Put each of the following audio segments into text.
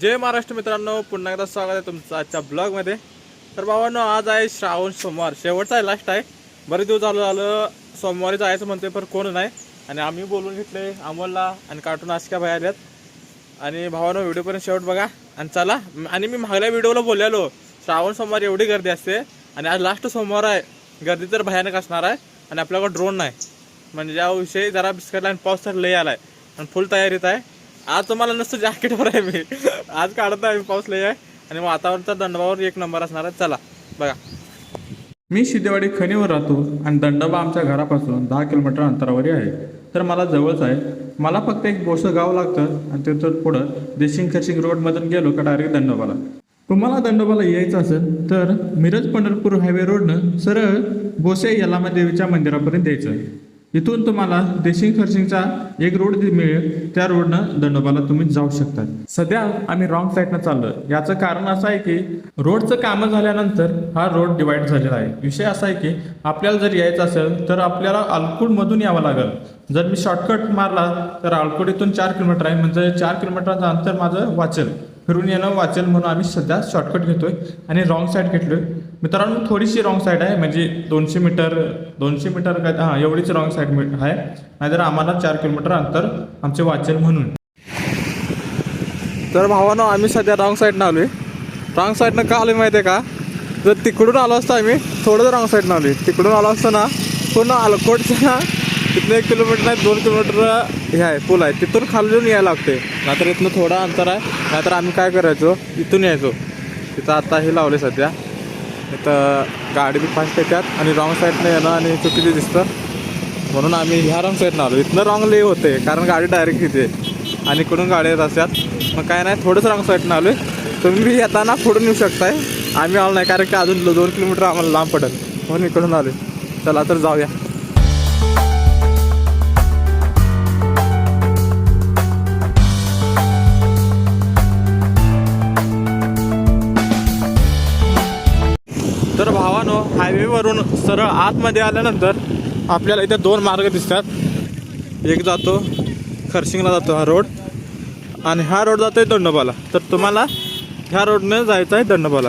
जय महाराष्ट्र मित्रांनो पुन्हा एकदा स्वागत आहे तुमचं आजच्या ब्लॉगमध्ये. तर भावांनो आज आहे श्रावण सोमवार. शेवटचा आहे लास्ट आहे. बरेच दिवस झालं झालं सोमवारी जायचं म्हणते पण कोण नाही. आणि आम्ही बोलून घेतले अमोलला आणि कार्टून आशिका भाई आल्यात. आणि भावानं व्हिडिओपर्यंत शेवट बघा. आणि चला आणि मी मागल्या व्हिडिओला बोललेलो श्रावण सोमवार एवढी गर्दी असते. आणि आज लास्ट सोमवार आहे. गर्दी तर भयानक असणार आहे. आणि आपल्याकडं ड्रोन नाही. म्हणजे याविषयी जरा बिस्कटला आणि पाऊस तर लई आहे आणि फुल तयारीत आहे. आज तुम्हाला नसतं जॅकेटवर आहे मी. आज काढत आहे पाऊस लय आहे. आणि वातावरणाचा दंडबावर एक नंबर असणार आहे. चला बघा. मी शिदेवाडी खणीवर राहतो आणि दंडोबा आमच्या घरापासून दहा किलोमीटर अंतरावरी आहे. तर मला जवळच आहे. मला फक्त एक बोसं गाव लागतं आणि तिथून पुढं देशिंग खर्शिंग रोडमधून गेलो का डायरेक्ट दंडोबाला. तुम्हाला दंडोबाला यायचं असेल तर मिरज पंढरपूर हायवे रोडनं सरळ बोसे यलामा देवीच्या मंदिरापर्यंत यायचं इथून तुम्हाला देशिंग खर्चिंगचा एक रोड मिळेल त्या रोडनं दंडोबाला तुम्ही जाऊ शकता सध्या आम्ही रॉंग साईडनं चाललो याचं कारण असं आहे की रोडचं कामं झाल्यानंतर हा रोड डिवाइड झालेला आहे. विषय असा आहे की आपल्याला जर यायचं असेल तर आपल्याला अल्कुडमधून यावं लागेल. जर मी शॉर्टकट मारला तर अल्कुड इथून चार किलोमीटर आहे. म्हणजे चार किलोमीटरचं अंतर माझं वाचेल. फिरून येणं वाचेल म्हणून आम्ही सध्या शॉर्टकट घेतोय आणि रॉंग साईड घेतलोय. मित्रांनो थोडीशी रॉंग साईड आहे म्हणजे दोनशे मीटर दोनशे मीटर काय हां एवढीच रॉंग साईड आहे. नाहीतर आम्हाला चार किलोमीटर अंतर आमचे वाचेल म्हणून. तर भावानं आम्ही सध्या रॉंग साईडनं आलोय. रॉंग साईडनं का आलोय माहिती आहे का? जर तिकडून आलो असतो आम्ही थोडं रॉंग साईडनं आलोय. तिकडून आलो असतो ना पूर्ण आलकोटचं तिथनं एक किलोमीटर नाही दोन किलोमीटर हे आहे पूल आहे. तिथून खालून यायला लागते नाहीतर इथनं थोडा अंतर आहे. नाहीतर आम्ही काय करायचो? इथून यायचो. तिथं आता हे लावले सध्या. इथं गाडी बी फास्ट येतात आणि रॉंग साईडनं येणं आणि चुकीचं दिसतं. म्हणून आम्ही ह्या रॉंग साईडनं आलो. इथनं रॉंग ले होते कारण गाडी डायरेक्ट इथे आणि इकडून गाडी येत असतात. मग काय नाही थोडंच रॉंग साईडनं आलो तुम्ही बी येताना पुढून येऊ शकताय. आम्ही आलो नाही कारण की अजून दोन किलोमीटर आम्हाला लांब पडेल. म्हणून इकडून आलो चला तर जाऊया. हायवेवरून सरळ आतमध्ये आल्यानंतर आपल्याला इथे दोन मार्ग दिसतात. एक जातो खरशिंगला जातो हा रोड आणि हा रोड जातो आहे दंडोबाला. तर तुम्हाला ह्या रोडनं जायचं आहे दंडोबाला.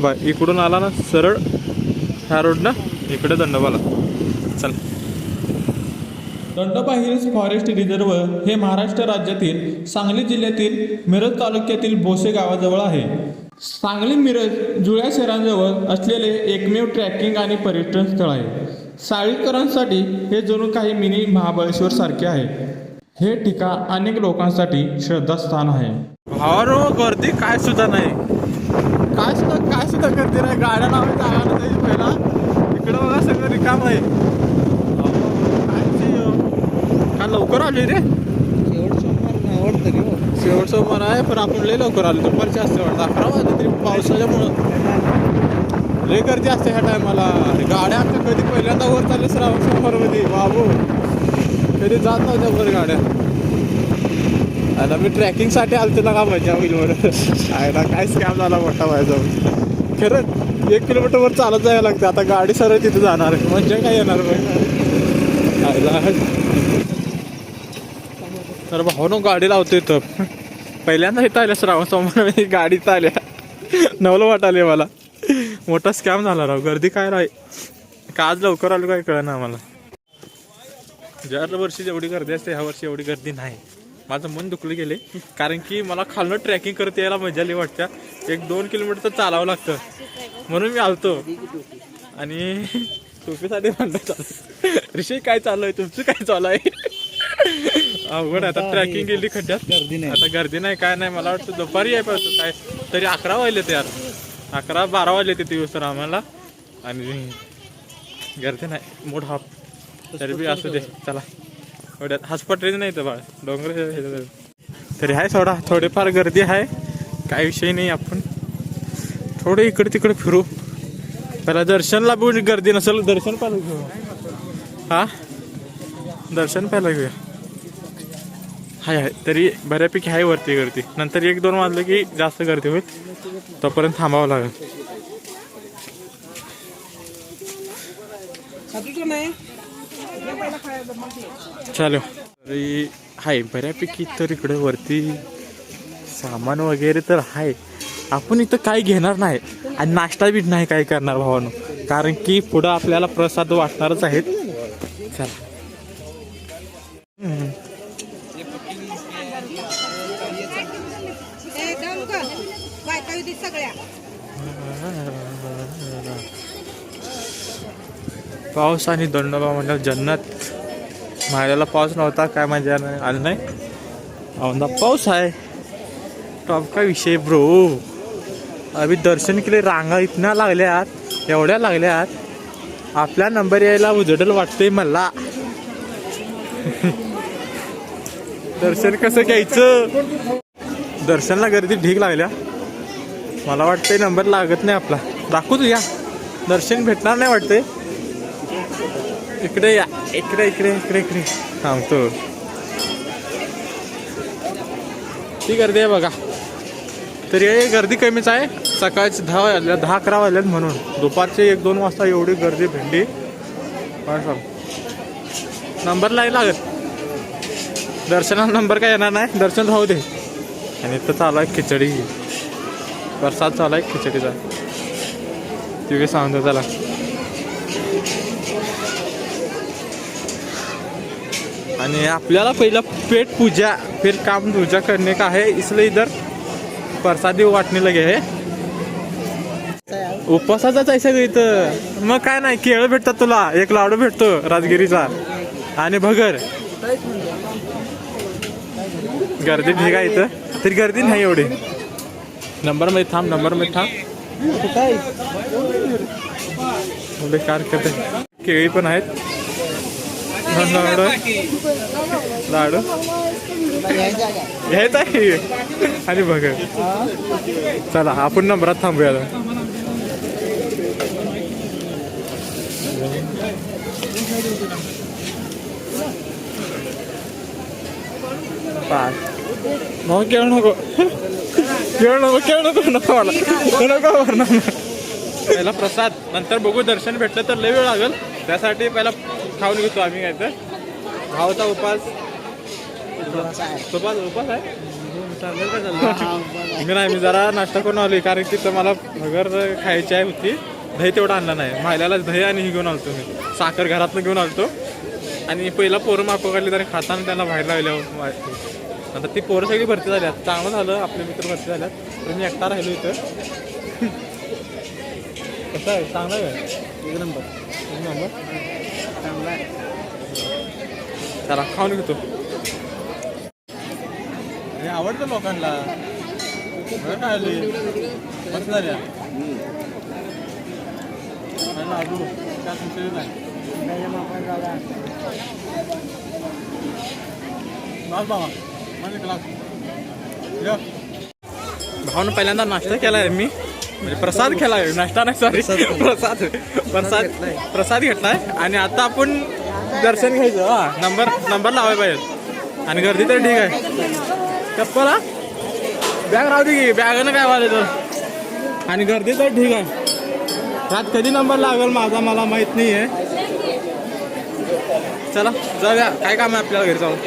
बा इकडून आला ना सरळ ह्या रोडनं इकडे दंडोबाला. चल. दंडोबा हिल्स फॉरेस्ट रिझर्व हे महाराष्ट्र राज्यातील सांगली जिल्ह्यातील मिरज तालुक्यातील बोसे गावाजवळ आहे. सांगली मिरज जुळ्या शहरांजवळ असलेले एकमेव ट्रॅकिंग आणि पर्यटन स्थळ आहे. साळीकरांसाठी हे जणू काही मिनी महाबळेश्वर सारखे आहे. हे ठिकाण अनेक लोकांसाठी श्रद्धास्थान आहे. भावानो गर्दी काय सुद्धा नाही. काय सुद्धा काय सुद्धा गर्दी नाही. गाड्या लावायला जागा नाही पहिला. इकडं बघा सगळं रिकाम आहे. काय लवकर आली रे? शेवट सोमवार आहे पण आपण लय लवकर आलो दुपारची असते वाटतं. अकरा वाजले तरी पावसाच्यामुळं लय गर्दी असते ह्या टायमाला. गाड्या आमच्या कधी पहिल्यांदा वर चालले श्रावण सोमवारमध्ये बाबू कधी जात नव्हत्या वर गाड्या. आता मी ट्रॅकिंगसाठी आलतो ना का मजा होईल बरं आयला काय स्कॅम झाला मोठा व्हायचा खरंच एक किलोमीटर वर चालत जायला लागते. आता गाडी सरळ तिथे जाणार म्हणजे काय येणार मग आयला. तर भाऊ गाडी लावतो इथं. पहिल्यांदा इथं आल्या श्रावण सोमवार गाडी इथं आल्या. नवलं वाटाले मला. मोठा स्कॅम झाला राव. गर्दी काय राही का आज लवकर आलो काय कळना आम्हाला? जर वर्षी जेवढी गर्दी असते ह्या वर्षी एवढी गर्दी नाही. माझं मन दुखलं गेले. कारण की मला खालनं ट्रॅकिंग करत यायला मजा आली वाटतं. एक दोन किलोमीटर तर चालावं लागतं. म्हणून मी आलतो. आणि टोपीसाठी म्हणतात ऋषी काय चालू आहे तुमचं काय चालू आहे अवघड. आता ट्रॅकिंग गेली खड्ड्यात. आता गर्दी नाही काय नाही. मला वाटतं दुपारी आहे पाहिजे काय तरी अकरा वाजले ते यार. अकरा बारा वाजले ते दिवस तर आम्हाला. आणि गर्दी नाही. मोठ हाफ. तरी बी असू दे. चला. एवढ्यात. हॉस्पिटल नाही तर बाळ. डोंगर तरी आहे थोडा थोडीफार गर्दी आहे काय विषय नाही आपण. थोडं इकडे तिकडे फिरू. पहिला दर्शनला बी गर्दी नसेल दर्शन पहिला घेऊ. हा? दर्शन पहिला घेऊया. हाय हाय. तरी बऱ्यापैकी आहे वरती गर्दी. नंतर एक दोन वाजलं की जास्त गर्दी होईल. तोपर्यंत थांबावं लागेल. चालेल. तरी आहे बऱ्यापैकी तर इकडे वरती सामान वगैरे तर आहे आपण इथं काही घेणार नाही आणि नाश्ता बी नाही काय करणार भावानो. कारण की पुढं आपल्याला प्रसाद वाटणारच आहेत. चला हम्म. ए जाऊ का बायका होती सगळ्या पाऊस आणि दंडोबा म्हटलं जन्नत. मायला पाऊस नव्हता काय मजा नाही आलं नाही. औंदा पाऊस आहे. टॉप का विषय ब्रो? अभि दर्शन केले रांगा इतना लागल्यात एवढ्या लागल्यात आपला नंबर यायला उजडल वाटतंय मला. दर्शन कसं घ्यायचं? दर्शनला गर्दी ढीक लागल्या. मला वाटतंय नंबर लागत नाही आपला. दाखवू तू या. दर्शन भेटणार नाही वाटतंय. इकडे या. इकडे इकडे इकडे इकडे. थांबतो. ती गर्दी आहे बघा. तरी गर्दी कमीच आहे. सकाळची दहा वाजल्या दहा अकरा वाजल्यात म्हणून. दुपारचे एक दोन वाजता एवढी गर्दी भेंडी. नंबर नाही लागत दर्शनाला नंबर काय येणार नाही. दर्शन राहू दे. आणि इथं चालू आहे खिचडी. प्रसाद चालू आहे खिचडीचा. तिघे सांगतो त्याला. आणि आपल्याला पहिला पेट पूजा फिर काम पूजा करने का है इसलिए इधर प्रसादी वाटणे लगे है. उपवासाचाच आहे सगळं इथं. मग काय नाही केळं भेटतात तुला. एक लाडू भेटतो राजगिरीचा. आणि भगर. गर्दी ठीक आहे इथं? तरी गर्दी नाही एवढी. नंबरमध्ये थांब नंबरमध्ये थांब. कार करते. केळी पण आहेत. लाडू. लाडू. हेच आणि बघ. चला आपण नंबरात थांबूया पाच. मग केळ नको. केळ नको केळ नको नको मला. नको वरनं. पहिला प्रसाद नंतर बघू दर्शन भेटलं तर लय वेळ लागेल. त्यासाठी पहिला खाऊन घेतो आम्ही काय तर. भावाचा उपास. उपास उपास आहे? मी नाही मी जरा नाश्ता करून आलोय कारण की तर मला भगर खायची आहे होती. दही तेवढं आणलं नाही. मायल्याला दही आणि ही घेऊन आलतो मी. साखर घरातनं घेऊन आलतो. आणि पहिला पोरं मापं काढली तरी खाताना त्यांना बाहेर लावल्या आता ती पोरं सगळी भरती झाल्यात. चांगलं झालं आपले मित्र भरती झाल्यात. तर मी एकटा राहिलो इथं. कसं आहे? चांगलं आहे? एक नंबर. एक नंबर. चांगला आहे चला खाऊन घेतो. हे आवडतं लोकांना. काय आली मस्त झाल्या. आणि लाडू त्यात विषय नाही. बस बाबा म्हणजे क्लास भावनं पहिल्यांदा नाश्ता केला आहे मी. म्हणजे प्रसाद आहे नाश्ता नाही सॉरी प्रसाद प्रसाद प्रसाद घेतलाय. आणि आता आपण दर्शन घ्यायचं. हा नंबर नंबर लावाय पाहिजे. आणि गर्दी तर ठीक आहे. चप्पल हा? बॅग राहू दे की बॅगनं काय वाजायचं आणि गर्दी तर ठीक आहे. त्यात कधी नंबर लागेल माझा मला माहीत नाही आहे चला जाऊया. काय काम आहे आपल्याला घरी जाऊन?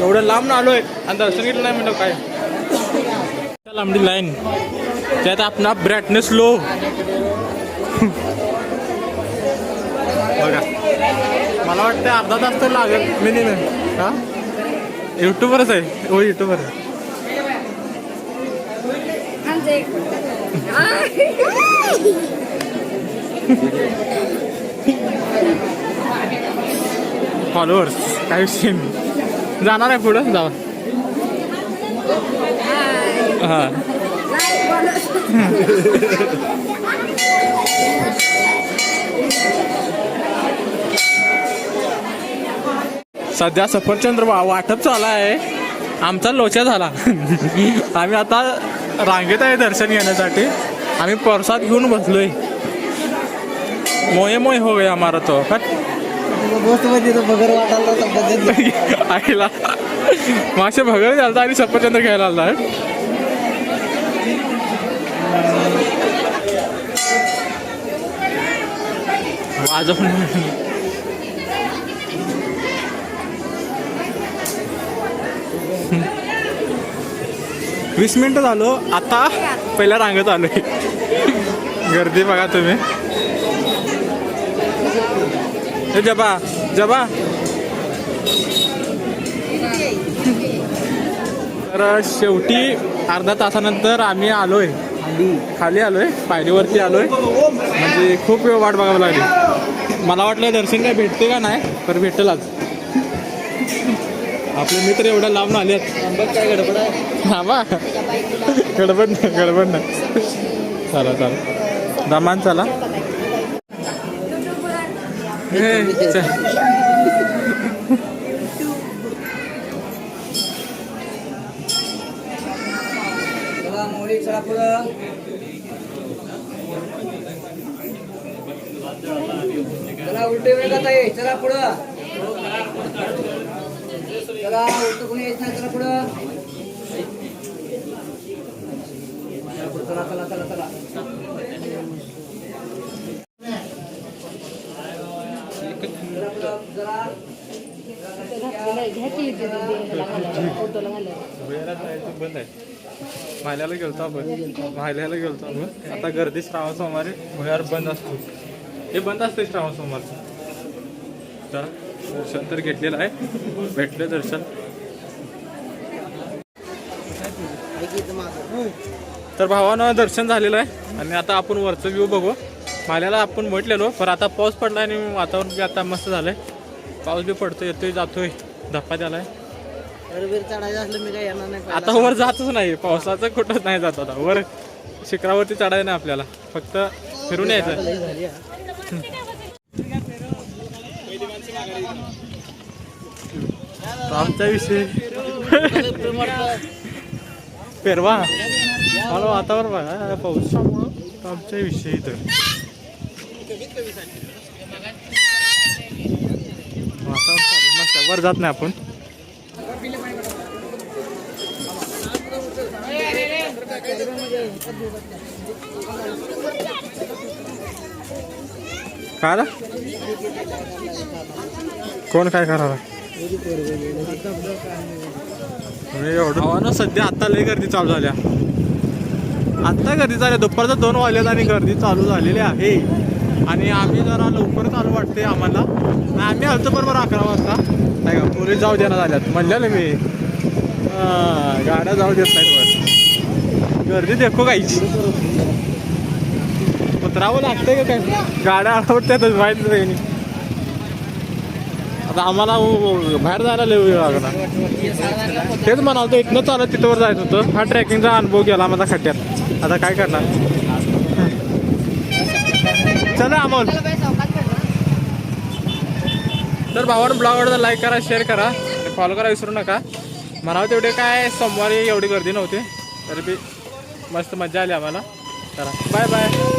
एवढं लांब आलोय. आणि दर्शन घेतलं नाही म्हणलं काय? लांबडी लाईन. त्यात आपला ब्राईटनेस लो बघा. मला वाटतं अर्धा तास तर लागेल मिनिमम हा? युट्यूबवरच आहे. हो युट्यूबवर आहे. फॉलोअर्स काय विषय. जाणार आहे पुढं? जावा. हा. सध्या सफरचंद वा- वाटप चालू आहे. आमचा लोचा झाला. आम्ही आता रांगेत आहे दर्शन घेण्यासाठी. आम्ही प्रसाद घेऊन बसलोय. मोये मोये हो गया हमारा तो. वाटायला आईला. मासे भगर झालता आणि सफरचंद घ्यायला आला. आज वीस मिनटं झालो. आता पहिल्या रांगेत आलोय. गर्दी बघा तुम्ही. जबा जबा. तर शेवटी अर्धा तासानंतर आम्ही आलोय. खाली आलोय पायरीवरती आलोय. म्हणजे खूप वेळ वाट बघावं लागली. मला वाटलं दर्शन काय भेटते का नाही तर भेटेल आज आपले मित्र एवढ्या लांब आले काय गडबड आहे हा बा गडबड नाही गडबड नाही. चला चला. दमान चला. चला. चला मोडी चला पुढं चला उलटे वेगात आहे चला पुढं. चला उलट कोणी येत नाही चला पुढं. चला चला चला चला. जरा भुयारात बंद आहे माल्याला गेलतो आपण. माहिल्याला गेलतो आपण. आता गर्दी श्रावण सोमवारी भुयार बंद असतो. हे बंद असते श्रावण सोमवारचं तर दर्शन तर घेतलेलं आहे. भेटलं दर्शन. तर भावानं दर्शन झालेलं आहे. आणि आता आपण वरचं व्ह्यू बघू. माल्याला आपण म्हटलेलो पण आता पाऊस पडला आणि वातावरण बी आता मस्त झालंय. पाऊस बी पडतोय येतोय जातोय. धप्पा त्यालाय वर आता वर जातच नाही. पावसाचं कुठंच नाही जात आता. वर शिखरावरती चढायला नाही आपल्याला. फक्त फिरून यायचं. लई आमचा विषय. पेरवा. मला वातावरण बघा पाऊस आमच्या विषय इथं. वातावरण मस्त वर जात नाही आपण. काय कोण काय करणार एवढं सध्या आता लय गर्दी चालू झाल्या आता गर्दी झाल्या दुपारच्या दोन वाजल्यात आणि गर्दी चालू झालेली आहे. आणि आम्ही जरा लवकर चालू वाटते आम्हाला. नाही आम्ही आलतो बरोबर अकरा वाजता. नाही का? पोलीस जाऊ देणार झाल्यात. म्हणलेलं मी. गाड्या जाऊ देत नाहीत गर्दी देखो काहीची. उतरावं लागतंय का काय? गाड्या आवडतातच बाहेर नाही आता आम्हाला बाहेर जायला लय वेळ लागणार. तेच म्हणालतो इथनं चालत तिथवर जायचं होतं. हा ट्रॅकिंगचा अनुभव गेला माझा खड्ड्यात. आता काय करणार? चला अमोल. तर भावानं ब्लॉग आवडता लाईक करा शेअर करा. फॉलो करा विसरू नका. म्हणावं तेवढे काय सोमवारी एवढी गर्दी नव्हती. तरी बी मस्त मजा आली आम्हाला. चला बाय बाय